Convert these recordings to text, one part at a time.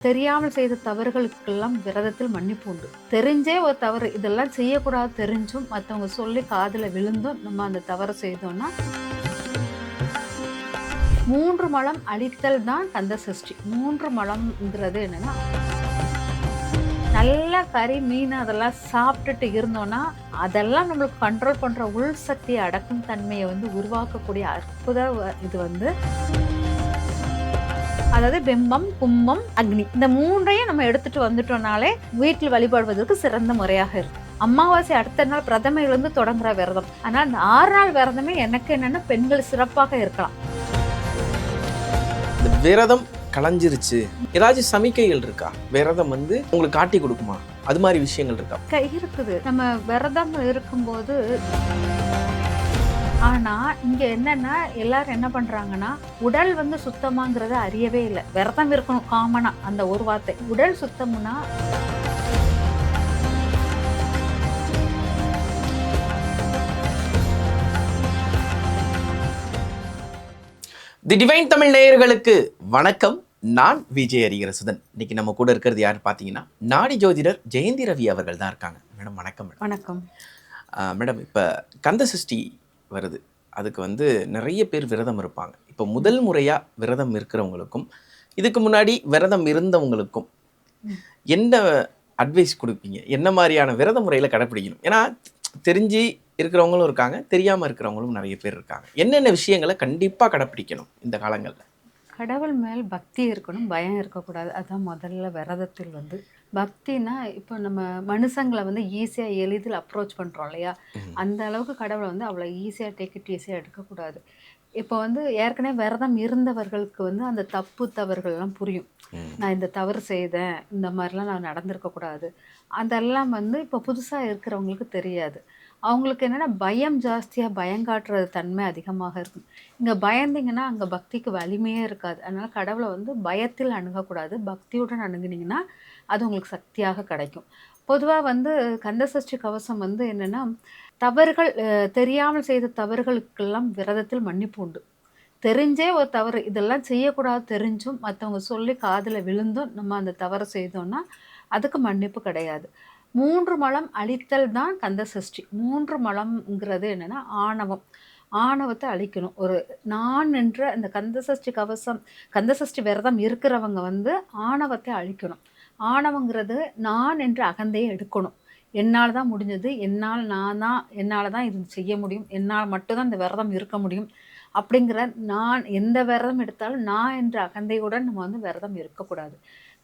தெரியாமல் செய்த தவறுகளுக்கெல்லாம் விரதத்தில் மன்னிப்பு உண்டு. தெரிஞ்சே ஒரு தவறு இதெல்லாம் செய்யக்கூடாது தெரிஞ்சும் மற்றவங்க சொல்லி காதில் விழுந்தும் நம்ம அந்த தவறு செய்தோம்னா மூன்று மலம் அழித்தல் தான் கந்த சஷ்டி மூன்று மலம்ங்கிறது என்னன்னா நல்லா கறி மீன் அதெல்லாம் சாப்பிட்டுட்டு இருந்தோம்னா அதெல்லாம் நம்மளுக்கு கண்ட்ரோல் பண்ணுற உள் சக்தியை அடக்கும் தன்மையை வந்து உருவாக்கக்கூடிய அற்புத இது வந்து அதாவது பிம்பம் கும்பம் அக்னி. இந்த மூன்றையும் நம்ம எடுத்துட்டு வந்துட்டோம்னாலே வீட்டில் வழிபடுவதற்கு சிறந்த முறையாக இருக்கும். அமாவாசை அடுத்த நாள் பிரதமையிலிருந்து தொடங்குற விரதம். ஆனால் அந்த ஆறு நாள் விரதமே எனக்கு என்னன்னா பெண்கள் சிறப்பாக இருக்கலாம். இந்த விரதம் களைஞ்சிருச்சு. ஏதாச்சும் சமிக்கைகள் இருக்கா? விரதம் வந்து உங்களுக்கு காட்டி கொடுக்குமா? அது மாதிரி விஷயங்கள் இருக்கா? கை இருக்குது. நம்ம விரதம் இருக்கும்போது ஆனா இங்க என்னன்னா எல்லாரும் என்ன பண்றாங்கன்னா உடல் வந்து சுத்தமாங்கிறத அறியவே இல்லை. விரதம் இருக்கணும் காமனா அந்த ஒரு வார்த்தை. உடல் சுத்தம்னா தி டிவைன் தமிழ் நேயர்களுக்கு வணக்கம். நான் விஜய் ஹரிகரசுதன் இன்னைக்கு நம்ம கூட இருக்கிறது யார் பார்த்தீங்கன்னா நாடி ஜோதிடர் ஜெயந்தி ரவி அவர்கள் தான் இருக்காங்க. மேடம் வணக்கம் மேடம். வணக்கம். மேடம் இப்போ கந்த சஷ்டி வருது. அதுக்கு வந்து நிறைய பேர் விரதம் இருப்பாங்க. இப்போ முதல் முறையாக விரதம் இருக்கிறவங்களுக்கும் இதுக்கு முன்னாடி விரதம் இருந்தவங்களுக்கும் என்ன அட்வைஸ் கொடுப்பீங்க? என்ன மாதிரியான விரத முறையில் கடைப்பிடிக்கணும்? ஏன்னா தெரிஞ்சு இருக்கிறவங்களும் இருக்காங்க தெரியாமல் இருக்கிறவங்களும் நிறைய பேர் இருக்காங்க. என்னென்ன விஷயங்களை கண்டிப்பாக கடைப்பிடிக்கணும் இந்த காலங்களில்? கடவுள் மேல் பக்தி இருக்கணும் பயம் இருக்கக்கூடாது. அதான் முதல்ல விரதத்தில் வந்து பக்தினா இப்போ நம்ம மனுஷங்களை வந்து ஈஸியாக எளிதில் அப்ரோச் பண்ணுறோம் இல்லையா. அந்த அளவுக்கு கடவுளை வந்து அவ்வளோ ஈஸியாக டேக் இட் ஈஸியாக எடுக்கக்கூடாது. இப்போ வந்து ஏற்கனவே விரதம் இருந்தவர்களுக்கு வந்து அந்த தப்பு தவறுகள்லாம் புரியும். நான் இந்த தவறு செய்தேன் இந்த மாதிரிலாம் நான் நடந்திருக்கக்கூடாது அதெல்லாம் வந்து இப்போ புதுசாக இருக்கிறவங்களுக்கு தெரியாது. அவங்களுக்கு என்னென்னா பயம் ஜாஸ்தியாக பயம் காட்டுறது தன்மை அதிகமாக இருக்கும். இங்கே பயந்தீங்கன்னா அங்கே பக்திக்கு வலிமையே இருக்காது. அதனால் கடவுளை வந்து பயத்தில் அணுகக்கூடாது. பக்தியுடன் அணுகுனீங்கன்னா அது உங்களுக்கு சக்தியாக கிடைக்கும். பொதுவாக வந்து கந்தசஷ்டி கவசம் வந்து என்னென்னா தவறுகள் தெரியாமல் செய்த தவறுகளுக்கெல்லாம் விரதத்தில் மன்னிப்பு உண்டு. தெரிஞ்சே ஒரு தவறு இதெல்லாம் செய்யக்கூடாது தெரிஞ்சும் மற்றவங்க சொல்லி காதில் விழுந்தும் நம்ம அந்த தவறை செய்தோம்னா அதுக்கு மன்னிப்பு கிடையாது. மூன்று மலம் அழித்தல் தான் கந்த சஷ்டி மூன்று மலம்ங்கிறது என்னென்னா ஆணவம். ஆணவத்தை அழிக்கணும். ஒரு நான் என்ற அந்த கந்த சஷ்டி கவசம் கந்த சஷ்டி விரதம் இருக்கிறவங்க வந்து ஆணவத்தை அழிக்கணும். ஆணவங்கிறது நான் என்ற அகந்தையை எடுக்கணும். என்னால் தான் முடிஞ்சது என்னால் நான் தான் என்னால் தான் இது செய்ய முடியும் என்னால் மட்டும்தான் இந்த விரதம் இருக்க முடியும் அப்படிங்கிற நான் எந்த விரதம் எடுத்தாலும் நான் என்ற அகந்தையுடன் நம்ம வந்து விரதம் இருக்கக்கூடாது.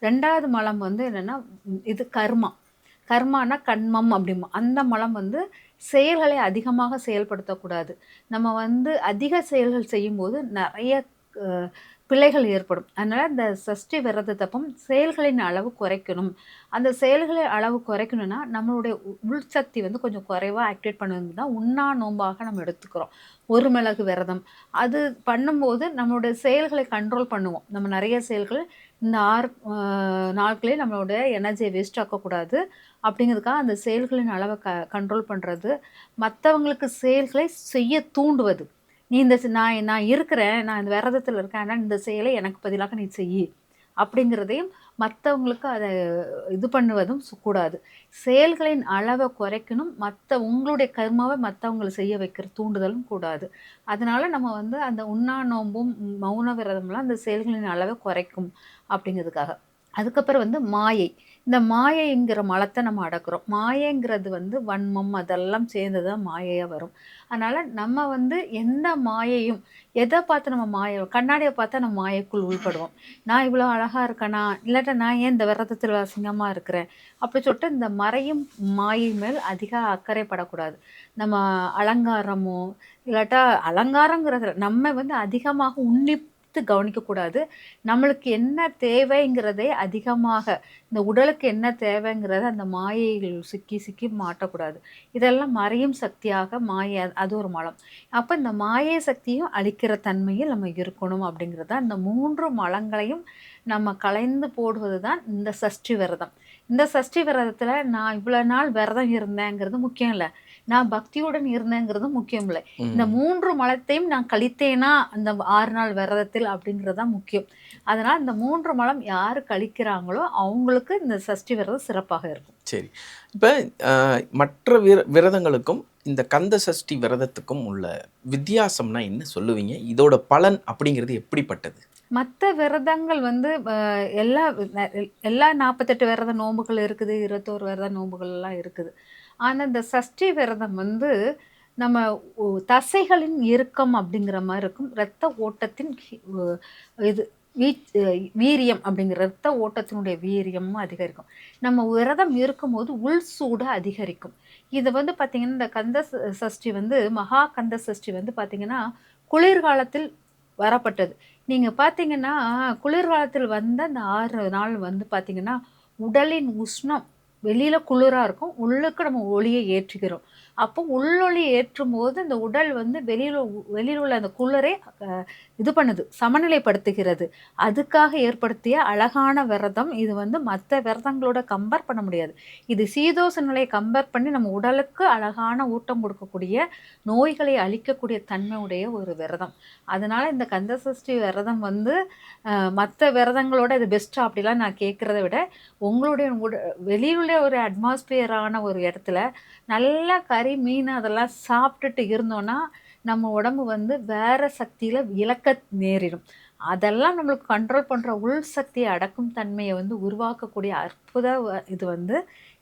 ரெண்டாவது மலம் வந்து என்னென்னா இது கர்மா. கர்மானா கண்மம் அப்படிமா. அந்த மலம் வந்து செயல்களை அதிகமாக செயல்படுத்தக்கூடாது. நம்ம வந்து அதிக செயல்கள் செய்யும்போது நிறைய பிழைகள் ஏற்படும். அதனால் இந்த சஷ்டி விரதத்தப்பம் செயல்களின் அளவு குறைக்கணும். அந்த செயல்களின் அளவு குறைக்கணும்னா நம்மளுடைய உள்சக்தி வந்து கொஞ்சம் குறைவாக ஆக்டிவேட் பண்ணுறது தான் உண்ணா நோம்பாக நம்ம எடுத்துக்கிறோம். ஒரு மிளகு விரதம். அது பண்ணும்போது நம்மளுடைய செயல்களை கண்ட்ரோல் பண்ணுவோம். நம்ம நிறைய செயல்கள் இந்த ஆறு நாட்களே நம்மளுடைய எனர்ஜியை வேஸ்ட் ஆக்கக்கூடாது. அப்படிங்கிறதுக்காக அந்த செயல்களின் அளவை க கண்ட்ரோல் பண்ணுறது மற்றவங்களுக்கு செயல்களை செய்ய தூண்டுவது. நீ இந்த நான் நான் இருக்கிறேன் நான் இந்த விரதத்தில் இருக்கேன் ஆனால் இந்த செயலை எனக்கு பதிலாக நீ செய். அப்படிங்கிறதையும் மற்றவங்களுக்கு அதை இது பண்ணுவதும் சு- கூடாது. செயல்களின் அளவை குறைக்கணும் மற்ற உங்களுடைய கர்மாவை மற்றவங்களை செய்ய வைக்கிற தூண்டுதலும் கூடாது. அதனால நம்ம வந்து அந்த உண்ணா நோம்பும் மௌன விரதம்லாம் அந்த செயல்களின் அளவை குறைக்கும் அப்படிங்கிறதுக்காக. அதுக்கப்புறம் வந்து மாயை. இந்த மாயைங்கிற மலத்தை நம்ம அடக்குறோம். மாயைங்கிறது வந்து வன்மம் அதெல்லாம் சேர்ந்து தான் மாயையாக வரும். அதனால் நம்ம வந்து எந்த மாயையும் எதை பார்த்து நம்ம மாய கண்ணாடியை பார்த்தா நம்ம மாயைக்குள் உள்படுவோம். நான் இவ்வளோ அழகாக இருக்கேனா? இல்லாட்டா நான் ஏன் இந்த விரதத்தில் அசிங்கமாக இருக்கிறேன்? அப்படி சொல்லிட்டு இந்த மறையும் மாயை மேல் அதிக அக்கறைப்படக்கூடாது நம்ம அலங்காரமோ இல்லாட்டா அலங்காரங்கிறது நம்ம வந்து அதிகமாக பார்த்து கவனிக்கக்கூடாது. நம்மளுக்கு என்ன தேவைங்கிறதே அதிகமாக இந்த உடலுக்கு என்ன தேவைங்கிறத அந்த மாயைகள் சிக்கி சிக்கி மாட்டக்கூடாது. இதெல்லாம் மறையும் சக்தியாக மாயை அது ஒரு மலம். அப்போ இந்த மாயை சக்தியும் அழிக்கிற தன்மையில் நம்ம இருக்கணும் அப்படிங்கிறது தான். இந்த மூன்று மலங்களையும் நம்ம கலைந்து போடுவது தான் இந்த சஷ்டி விரதம். இந்த சஷ்டி விரதத்தில் நான் இவ்வளோ நாள் விரதம் இருந்தேங்கிறது முக்கியம் இல்லை. நான் பக்தியுடன் இருந்தேங்கிறது முக்கியம் இல்லை. இந்த மூன்று மலத்தையும் நான் கழித்தேனா அந்த ஆறு நாள் விரதத்தில் அப்படிங்கிறது தான் முக்கியம். அதனால் இந்த மூன்று மலம் யார் கழிக்கிறாங்களோ அவங்களுக்கு இந்த சஷ்டி விரதம் சிறப்பாக இருக்கும். சரி. இப்போ மற்ற விர விரதங்களுக்கும் இந்த கந்த சஷ்டி விரதத்துக்கும் உள்ள வித்தியாசம்னா என்ன சொல்லுவீங்க? இதோட பலன் அப்படிங்கிறது எப்படிப்பட்டது? மற்ற விரதங்கள் வந்து எல்லா எல்லா நாற்பத்தெட்டு விரத நோன்புகள் இருக்குது இருபத்தோரு விரத நோன்புகள் எல்லாம் இருக்குது. ஆனால் இந்த சஷ்டி விரதம் வந்து நம்ம தசைகளின் இறுக்கம் அப்படிங்கிற மாதிரி இருக்கும். இரத்த ஓட்டத்தின் இது வீ- வீரியம் அப்படிங்கிற இரத்த ஓட்டத்தினுடைய வீரியமும் அதிகரிக்கும். நம்ம விரதம் இருக்கும்போது உள் சூடு அதிகரிக்கும். இது வந்து பார்த்திங்கன்னா இந்த கந்த சஷ்டி வந்து மகா கந்த சஷ்டி வந்து பார்த்திங்கன்னா குளிர்காலத்தில் வரப்பட்டது. நீங்கள் பார்த்தீங்கன்னா குளிர்காலத்தில் வந்த அந்த ஆறு நாள் வந்து பார்த்திங்கன்னா உடலின் உஷ்ணம் வெளியில் குளிராக இருக்கும் உள்ளுக்கு நம்ம ஒளியை ஏற்றுகிறோம். அப்போ உள்ளொளி ஏற்றும் போது இந்த உடல் வந்து வெளியில் வெளியில் உள்ள அந்த குளிரை இது பண்ணுது சமநிலைப்படுத்துகிறது. அதுக்காக ஏற்படுத்திய அழகான விரதம் இது வந்து மற்ற விரதங்களோட கம்பேர் பண்ண முடியாது. இது சீதோஷ நிலையை கம்பேர் பண்ணி நம்ம உடலுக்கு அழகான ஊட்டம் கொடுக்கக்கூடிய நோய்களை அழிக்கக்கூடிய தன்மையுடைய ஒரு விரதம். அதனால் இந்த கந்தசஷ்டி விரதம் வந்து மற்ற விரதங்களோட இது பெஸ்ட்டாக அப்படிலாம் நான் கேட்குறத விட உங்களுடைய உட வெளியுள்ள ஒரு அட்மாஸ்பியரான ஒரு இடத்துல நல்லா கறி மீன் அதெல்லாம் சாப்பிட்டுட்டு இருந்தோன்னா நம்ம உடம்பு வந்து வேற சக்தியில் இழக்க நேரிடும். அதெல்லாம் நம்மளுக்கு கண்ட்ரோல் பண்ணுற உள் சக்தியை அடக்கும் தன்மையை வந்து உருவாக்கக்கூடிய அற்புத இது வந்து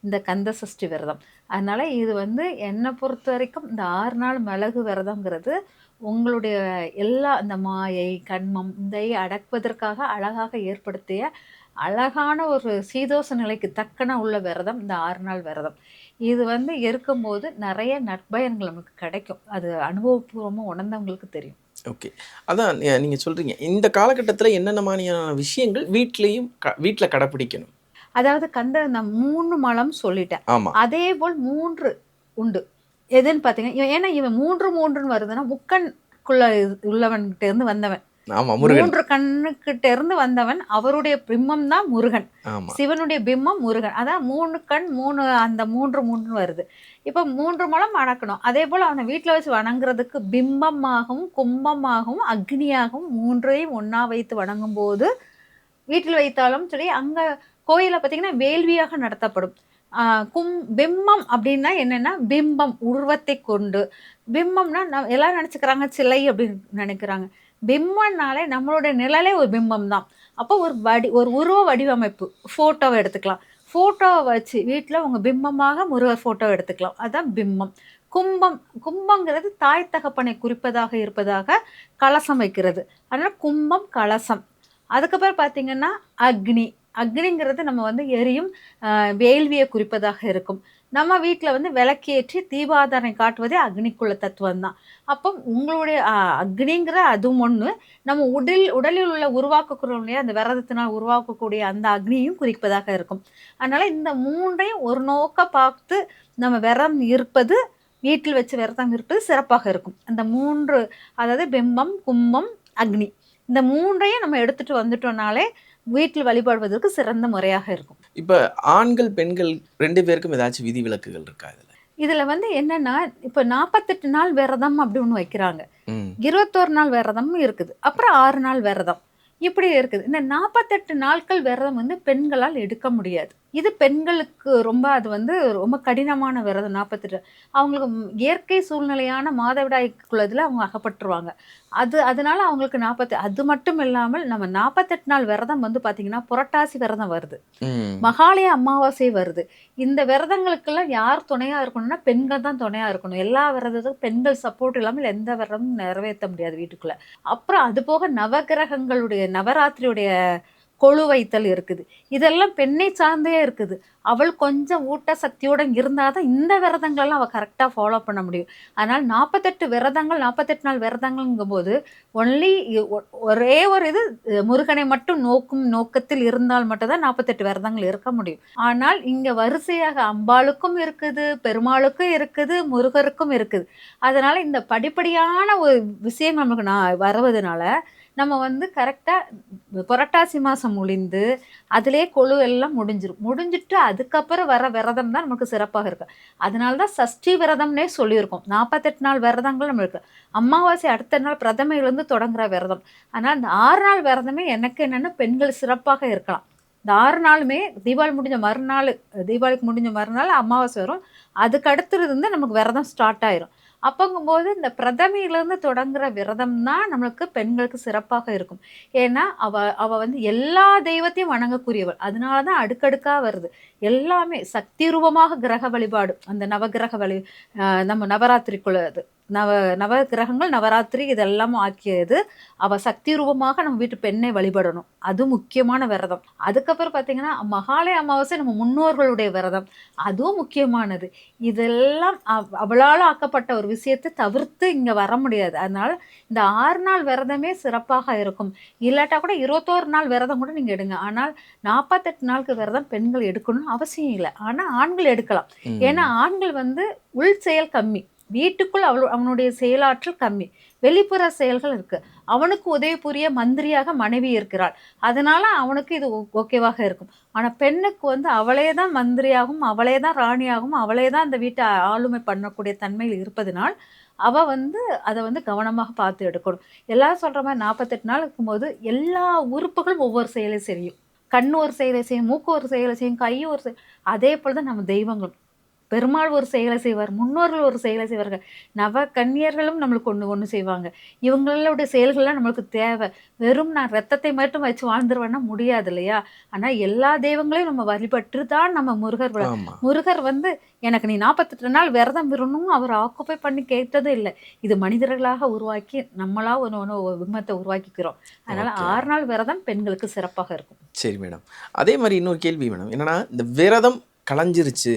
இந்த கந்த சஷ்டி விரதம். அதனால் இது வந்து என்னை பொறுத்த வரைக்கும் இந்த ஆறு நாள் மிளகு விரதங்கிறது உங்களுடைய எல்லா இந்த மாயை கண்மம் இதை அடக்குவதற்காக அழகாக ஏற்படுத்திய அழகான ஒரு சீதோஷ நிலைக்கு தக்கன உள்ள விரதம் இந்த ஆறு நாள் விரதம். இது வந்து இருக்கும்போது நிறைய நற்பயன்கள் நமக்கு கிடைக்கும். அது அனுபவபூர்வமாக உணர்ந்தவங்களுக்கு தெரியும். ஓகே. அதான் நீ- நீங்க சொல்றீங்க. இந்த காலகட்டத்தில் என்னென்ன மாதிரியான விஷயங்கள் வீட்லேயும் க வீட்டில் கடைப்பிடிக்கணும்? அதாவது கந்த நான் மூணு மலம் சொல்லிட்டேன். ஆமா. அதே போல் மூன்று உண்டு. எதுன்னு பார்த்தீங்கன்னா ஏன்னா இவன் மூன்று மூன்றுன்னு வருதுன்னா முக்கண்குள்ள உள்ளவன்கிட்ட இருந்து வந்தவன். ஆமா முருகன். மூன்று கண்ணுக்கிட்ட இருந்து வந்தவன் அவருடைய பிம்பம் தான் முருகன். சிவனுடைய பிம்பம் முருகன். அதான் மூணு கண் மூணு அந்த மூன்று மூன்று வருது. இப்போ மூன்று மலம் வணக்கணும் அதே போல் அவனை வீட்டில் வச்சு வணங்குறதுக்கு பிம்பமாகவும் கும்பமாகவும் அக்னியாகவும் மூன்றையும் ஒன்றா வைத்து வணங்கும் போது வீட்டில் வைத்தாலும் சரி அங்கே கோயிலில் பார்த்தீங்கன்னா வேள்வியாக நடத்தப்படும். ஆஹ் கும் பிம்பம் அப்படின்னா என்னென்னா பிம்பம் உருவத்தை கொண்டு. பிம்பம்னா நான் எல்லாரும் நினச்சிக்கிறாங்க சிலை அப்படின்னு நினைக்கிறாங்க. பிம்பம்னாலே நம்மளுடைய நிழலே ஒரு பிம்பம் தான் அப்போ ஒரு வடி ஒரு உருவ வடிவமைப்பு ஃபோட்டோவை எடுத்துக்கலாம். ஃபோட்டோவை வச்சு வீட்டில் உங்கள் பிம்பமாக முருகர் ஃபோட்டோ எடுத்துக்கலாம். அதுதான் பிம்பம். கும்பம் கும்பங்கிறது தாய் தகப்பனை குறிப்பதாக இருப்பதாக கலசம் வைக்கிறது. அதனால் கும்பம் கலசம். அதுக்கப்புறம் பார்த்தீங்கன்னா அக்னி. அக்னிங்கிறது நம்ம வந்து எரியும் வேள்வியை குறிப்பதாக இருக்கும். நம்ம வீட்டில் வந்து விளக்கேற்றி தீபாதாரணை காட்டுவதே அக்னிக்குள்ள தத்துவம் தான் அப்போ உங்களுடைய அக்னிங்கிற அதுவும் ஒன்று நம்ம உடல் உடலில் உள்ள உருவாக்கக்கூடிய இல்லையா அந்த விரதத்தினால் உருவாக்கக்கூடிய அந்த அக்னியும் குறிப்பதாக இருக்கும். அதனால் இந்த மூன்றையும் ஒரு நோக்க பார்த்து நம்ம விரதம் இருப்பது வீட்டில் வச்சு விரதம் இருப்பது சிறப்பாக இருக்கும். அந்த மூன்று அதாவது பிம்பம் கும்பம் அக்னி. இந்த மூன்றையும் நம்ம எடுத்துகிட்டு வந்துட்டோம்னாலே வீட்டில் வழிபடுவதற்கு சிறந்த முறையாக இருக்கும். இப்போ ஆண்கள் பெண்கள் ரெண்டு பேருக்கும் ஏதாச்சும் விதி விலக்குகள் இருக்கா இதுல? இதில் வந்து என்னன்னா இப்போ நாற்பத்தெட்டு நாள் விரதம் அப்படி ஒன்று வைக்கிறாங்க. இருபத்தோரு நாள் விரதமும் இருக்குது. அப்புறம் ஆறு நாள் விரதம். இப்படி இருக்குது. இந்த நாற்பத்தெட்டு நாட்கள் விரதம் வந்து பெண்களால் எடுக்க முடியாது. இது பெண்களுக்கு ரொம்ப அது வந்து ரொம்ப கடினமான விரதம் நாற்பத்தெட்டு அவங்களுக்கு இயற்கை சூழ்நிலையான மாதவிடாய் குள்ளதில் அவங்க அகப்பட்டுருவாங்க. அது அதனால அவங்களுக்கு நாற்பத்தி அது மட்டும் இல்லாமல் நம்ம நாற்பத்தெட்டு நாள் விரதம் வந்து பார்த்திங்கன்னா புரட்டாசி விரதம் வருது. மகாலய அமாவாசை வருது. இந்த விரதங்களுக்கெல்லாம் யார் துணையா இருக்கணும்னா பெண்கள் தான் துணையா இருக்கணும். எல்லா விரதத்துக்கும் பெண்கள் சப்போர்ட் இல்லாமல் எந்த விரதமும் நிறைவேற்ற முடியாது வீட்டுக்குள்ள. அப்புறம் அது போக நவகிரகங்களுடைய நவராத்திரியுடைய கொழு வைத்தல் இருக்குது. இதெல்லாம் பெண்ணை சார்ந்தே இருக்குது. அவள் கொஞ்சம் ஊட்ட ஊட்டசக்தியோட இருந்தால் தான் இந்த விரதங்கள்லாம் அவள் கரெக்டாக ஃபாலோ பண்ண முடியும். அதனால் நாற்பத்தெட்டு விரதங்கள் நாற்பத்தெட்டு நாள் விரதங்கள்ங்கும்போது ஒன்லி ஒரே ஒரு இது முருகனை மட்டும் நோக்கும் நோக்கத்தில் இருந்தால் மட்டும்தான் நாற்பத்தெட்டு விரதங்கள் இருக்க முடியும். ஆனால் இங்கே வரிசையாக அம்பாளுக்கும் இருக்குது பெருமாளுக்கும் இருக்குது முருகருக்கும் இருக்குது. அதனால் இந்த படிப்படியான ஒரு விஷயம் நமக்கு நான் வருவதனால நம்ம வந்து கரெக்டாக புரட்டாசி மாதம் முடிந்து அதிலே கொழு எல்லாம் முடிஞ்சிடும் முடிஞ்சிட்டு அதுக்கப்புறம் வர விரதம் தான் நமக்கு சிறப்பாக இருக்கும். அதனால தான் சஷ்டி விரதம்னே சொல்லியிருக்கோம். நாற்பத்தெட்டு நாள் விரதங்கள் நம்மளுக்கு அமாவாசை அடுத்த நாள் பிரதமையிலேருந்து தொடங்குற விரதம். ஆனால் இந்த ஆறு நாள் விரதமே எனக்கு என்னென்னா பெண்கள் சிறப்பாக இருக்கலாம். இந்த ஆறு நாளுமே தீபாவளி முடிஞ்ச மறுநாள் தீபாவளிக்கு முடிஞ்ச மறுநாள் அமாவாசை வரும். அதுக்கு அடுத்தது வந்து நமக்கு விரதம் ஸ்டார்ட் ஆயிரும். அப்போங்கும்போது இந்த பிரதமையிலேருந்து தொடங்குற விரதம் தான் நம்மளுக்கு பெண்களுக்கு சிறப்பாக இருக்கும். ஏன்னா அவ அவ வந்து எல்லா தெய்வத்தையும் வணங்கக்கூடியவள். அதனால தான் அடுக்கடுக்காக வருது. எல்லாமே சக்தி ரூபமாக கிரக வழிபாடு அந்த நவகிரக வழி நம்ம நவராத்திரிக்குள்ள அது. நவ நவகிரகங்கள் நவராத்திரி இதெல்லாம் ஆக்கியது அவ சக்தி ரூபமாக நம்ம வீட்டு பெண்ணை வழிபடணும். அது முக்கியமான விரதம். அதுக்கப்புறம் பார்த்தீங்கன்னா மகாலய அமாவாசை நம்ம முன்னோர்களுடைய விரதம். அதுவும் முக்கியமானது. இதெல்லாம் அவ- அவளால் ஆக்கப்பட்ட ஒரு விஷயத்தை தவிர்த்து இங்கே வர முடியாது. அதனால இந்த ஆறு நாள் விரதமே சிறப்பாக இருக்கும். இல்லாட்டா கூட இருபத்தோரு நாள் விரதம் கூட நீங்கள் எடுங்க. ஆனால் நாற்பத்தெட்டு நாளுக்கு விரதம் பெண்கள் எடுக்கணும்னு அவசியம் இல்லை. ஆனால் ஆண்கள் எடுக்கலாம். ஏன்னா ஆண்கள் வந்து உள் செயல் கம்மி. வீட்டுக்குள் அவள் அவனுடைய செயலாற்றல் கம்மி. வெளிப்புற செயல்கள் இருக்கு. அவனுக்கு உதவி புரிய மந்திரியாக மனைவி இருக்கிறாள். அதனால அவனுக்கு இது ஓ- ஓகேவாக இருக்கும். ஆனால் பெண்ணுக்கு வந்து அவளே தான் மந்திரியாகவும் அவளே தான் ராணியாகவும் அவளே தான் அந்த வீட்டை ஆளுமை பண்ணக்கூடிய தன்மையில் இருப்பதனால் அவ வந்து அதை வந்து கவனமாக பார்த்து எடுக்கணும். எல்லாரும் சொல்கிற மாதிரி நாற்பத்தெட்டு நாள் இருக்கும்போது எல்லா உறுப்புகளும் ஒவ்வொரு செயலை செய்யும். கண் ஒரு செயலை செய்யும் மூக்கு ஒரு செயலை செய்யும் கை ஒரு செய் அதே போல் தான் நம்ம தெய்வங்களும். பெருமாள் ஒரு செயலை செய்வார் முன்னோர்கள் ஒரு செயலை செய்வார்கள். நவ கன்னியர்களும் நம்மளுக்கு ஒன்று ஒன்று செய்வாங்க. இவங்களுடைய செயல்கள்லாம் நம்மளுக்கு தேவை. வெறும் நான் ரத்தத்தை மட்டும் வச்சு வாழ்ந்துருவேன்னா முடியாது இல்லையா? ஆனால் எல்லா தெய்வங்களையும் நம்ம வழிபட்டு தான் நம்ம முருகர் முருகர் வந்து எனக்கு நீ நாற்பத்தெட்டு நாள் விரதம் விடணும் அவர் ஆக்குப்பை பண்ணி கேட்டதும் இல்லை. இது மனிதர்களாக உருவாக்கி நம்மளா ஒன்று ஒரு விம்மத்தை உருவாக்கிக்கிறோம். அதனால. ஆறு நாள் விரதம் பெண்களுக்கு சிறப்பாக இருக்கும். சரி மேடம். அதே மாதிரி இன்னொரு கேள்வி மேடம். என்னன்னா இந்த விரதம் களைஞ்சிருச்சு.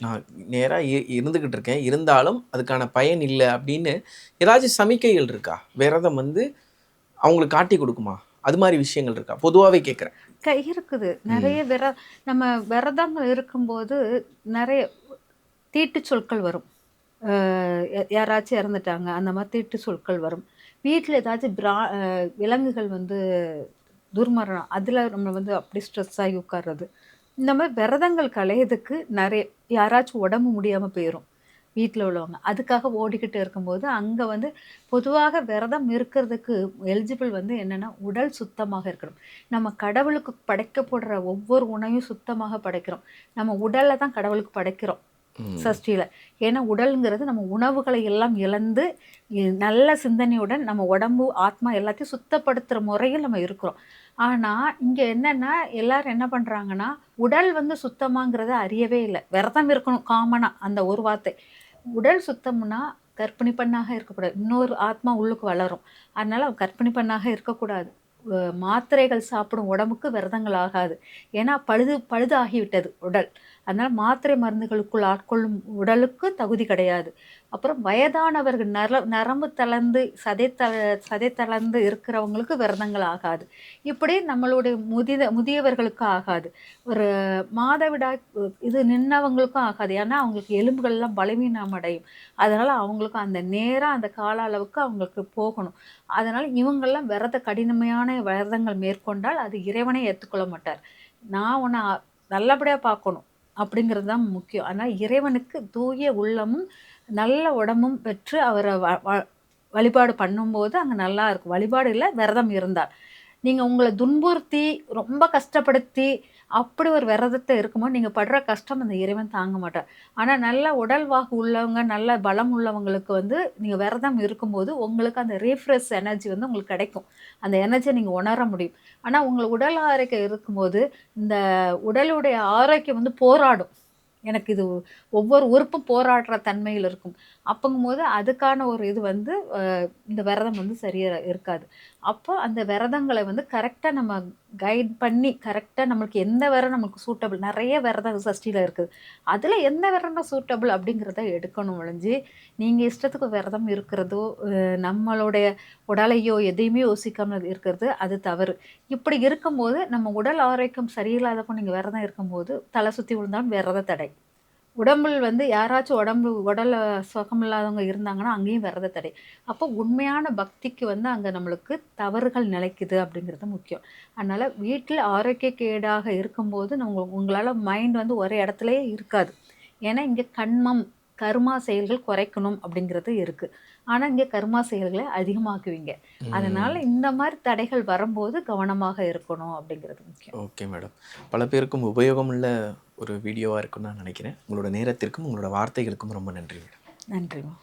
நான் நேராக இருந்துக்கிட்டு இருக்கேன். இருந்தாலும் அதுக்கான பயன் இல்லை அப்படின்னு ஏதாச்சும் சமிக்கைகள் இருக்கா? விரதம் வந்து அவங்களுக்கு காட்டி கொடுக்குமா? அது மாதிரி விஷயங்கள் இருக்கா? பொதுவாகவே கேட்குறேன் க இருக்குது. நிறைய விர நம்ம விரதங்கள் இருக்கும்போது நிறைய தீட்டு சொற்கள் வரும். அஹ் யா- யாராச்சும் இறந்துட்டாங்க அந்த மாதிரி தீட்டு சொற்கள் வரும். வீட்டில் ஏதாச்சும் பிரா அஹ் விலங்குகள் வந்து துர்மரணம் அதில் நம்ம வந்து அப்படி ஸ்ட்ரெஸ் ஆகி உட்கார்றது. இந்த மாதிரி விரதங்கள் களையதுக்கு நிறைய யாராச்சும் உடம்பு முடியாமல் போயிடும் வீட்டில் உள்ளவங்க. அதுக்காக ஓடிக்கிட்டு இருக்கும்போது அங்கே வந்து பொதுவாக விரதம் இருக்கிறதுக்கு எலிஜிபிள் வந்து என்னென்னா உடல் சுத்தமாக இருக்கணும். நம்ம கடவுளுக்கு படைக்கப்படுற ஒவ்வொரு உணவையும் சுத்தமாக படைக்கிறோம். நம்ம உடலை தான் கடவுளுக்கு படைக்கிறோம். சஷ்டியில். ஏன்னா உடலுங்கிறது நம்ம உணவுகளை எல்லாம் இழந்து நல்ல சிந்தனையுடன் நம்ம உடம்பு ஆத்மா எல்லாத்தையும் சுத்தப்படுத்துகிற முறையில் நம்ம இருக்கிறோம். ஆனால் இங்கே என்னென்னா எல்லாரும் என்ன பண்ணுறாங்கன்னா உடல் வந்து சுத்தமாங்கிறத அறியவே இல்லை. விரதம் இருக்கணும் காமனாக அந்த ஒரு வார்த்தை. உடல் சுத்தம்னா கர்ப்பிணி பெண்ணாக இருக்கக்கூடாது. இன்னொரு ஆத்மா உள்ளுக்கு வளரும். அதனால் அவ கர்ப்பிணி பெண்ணாக இருக்கக்கூடாது. மாத்திரைகள் சாப்பிடும் உடம்புக்கு விரதங்கள் ஆகாது. ஏன்னா பழுது பழுது ஆகிவிட்டது உடல். அதனால் மாத்திரை மருந்துகளுக்குள் ஆட்கொள்ளும் உடலுக்கு தகுதி கிடையாது. அப்புறம் வயதானவர்கள் நர நரம்பு தளர்ந்து சதை த சதை தளர்ந்து இருக்கிறவங்களுக்கு விரதங்கள் ஆகாது. இப்படி நம்மளுடைய முதித முதியவர்களுக்கு ஆகாது. ஒரு மாதவிடாய் இது நின்னவங்களுக்கும் ஆகாது. ஏன்னா அவங்களுக்கு எலும்புகள்லாம் பலவீனம் அடையும் அதனால் அவங்களுக்கும் அந்த நேரம் அந்த கால அளவுக்கு அவங்களுக்கு போகணும். அதனால் இவங்கெல்லாம் விரத கடினமையான விரதங்கள் மேற்கொண்டால் அது இறைவனை ஏற்றுக்கொள்ள மாட்டார். நான் உன்னை நல்லபடியாக பார்க்கணும். அப்படிங்கிறது தான் முக்கியம். ஆனால் இறைவனுக்கு தூய உள்ளமும் நல்ல உடம்பும் பெற்று அவரை வ- வ- வழிபாடு பண்ணும்போது அங்கே நல்லா இருக்கும். வழிபாடு இல்லை விரதம் இருந்தால். நீங்கள் உங்களை துன்புறுத்தி ரொம்ப கஷ்டப்படுத்தி அப்படி ஒரு விரதத்தை இருக்கும்போது நீங்கள் படுற கஷ்டம் அந்த இறைவன் தாங்க மாட்டார். ஆனால் நல்ல உடல் வாகு உள்ளவங்க நல்ல பலம் உள்ளவங்களுக்கு வந்து நீங்கள் விரதம் இருக்கும்போது உங்களுக்கு அந்த ரீஃப்ரெஷ் எனர்ஜி வந்து உங்களுக்கு கிடைக்கும். அந்த எனர்ஜியை நீங்கள் உணர முடியும். ஆனால் உங்கள் உடல் ஆரோக்கியம் இருக்கும்போது இந்த உடலுடைய ஆரோக்கியம் வந்து போராடும். எனக்கு இது ஒவ்வொரு உறுப்பும் போராடுற தன்மையில் இருக்கும். அப்பங்கும்போது அதுக்கான ஒரு இது வந்து இந்த விரதம் வந்து சரியாக இருக்காது. அப்போ அந்த விரதங்களை வந்து கரெக்டாக நம்ம கைட் பண்ணி கரெக்டாக நம்மளுக்கு எந்த விரதம் நம்மளுக்கு சூட்டபிள் நிறைய விரதம் சஷ்டியில் இருக்குது. அதில் எந்த விரதம் சூட்டபிள் அப்படிங்கிறத எடுக்கணும் ஒழிஞ்சு நீங்கள் இஷ்டத்துக்கு விரதம் இருக்கிறதோ நம்மளுடைய உடலையோ எதையுமே யோசிக்காமல் இருக்கிறது அது தவறு. இப்படி இருக்கும்போது நம்ம உடல் ஆரோக்கியம் சரியில்லாதப்போ நீங்கள் விரதம் இருக்கும்போது தலை சுற்றி விழுந்தாலும் விரத தடை உடம்பில் வந்து யாராச்சும் உடம்பு உடல்ல சுகம் இல்லாதவங்க இருந்தாங்கன்னா அங்கேயும் விரத தடை. அப்போ உண்மையான பக்திக்கு வந்து அங்கே நம்மளுக்கு தவறுகள் நிலைக்குது அப்படிங்கிறது முக்கியம். அதனால் வீட்டில் ஆரோக்கியக்கேடாக இருக்கும்போது நம்ம உங்களால் மைண்ட் வந்து ஒரே இடத்துலயே இருக்காது. ஏன்னா இங்கே கண்மம் கர்மா செயல்கள் குறைக்கணும் அப்படிங்கிறது இருக்குது ஆனால் இங்கே கர்மா செயல்களை அதிகமாக்குவீங்க. அதனால இந்த மாதிரி தடைகள் வரும்போது கவனமாக இருக்கணும் அப்படிங்கிறது முக்கியம். Okay madam. பல பேருக்கும் உபயோகமுள்ள ஒரு வீடியோவாக இருக்கும்னு நான் நினைக்கிறேன். உங்களோட நேரத்திற்கும் உங்களோட வார்த்தைகளுக்கும் ரொம்ப நன்றி மேடம். நன்றிம்மா.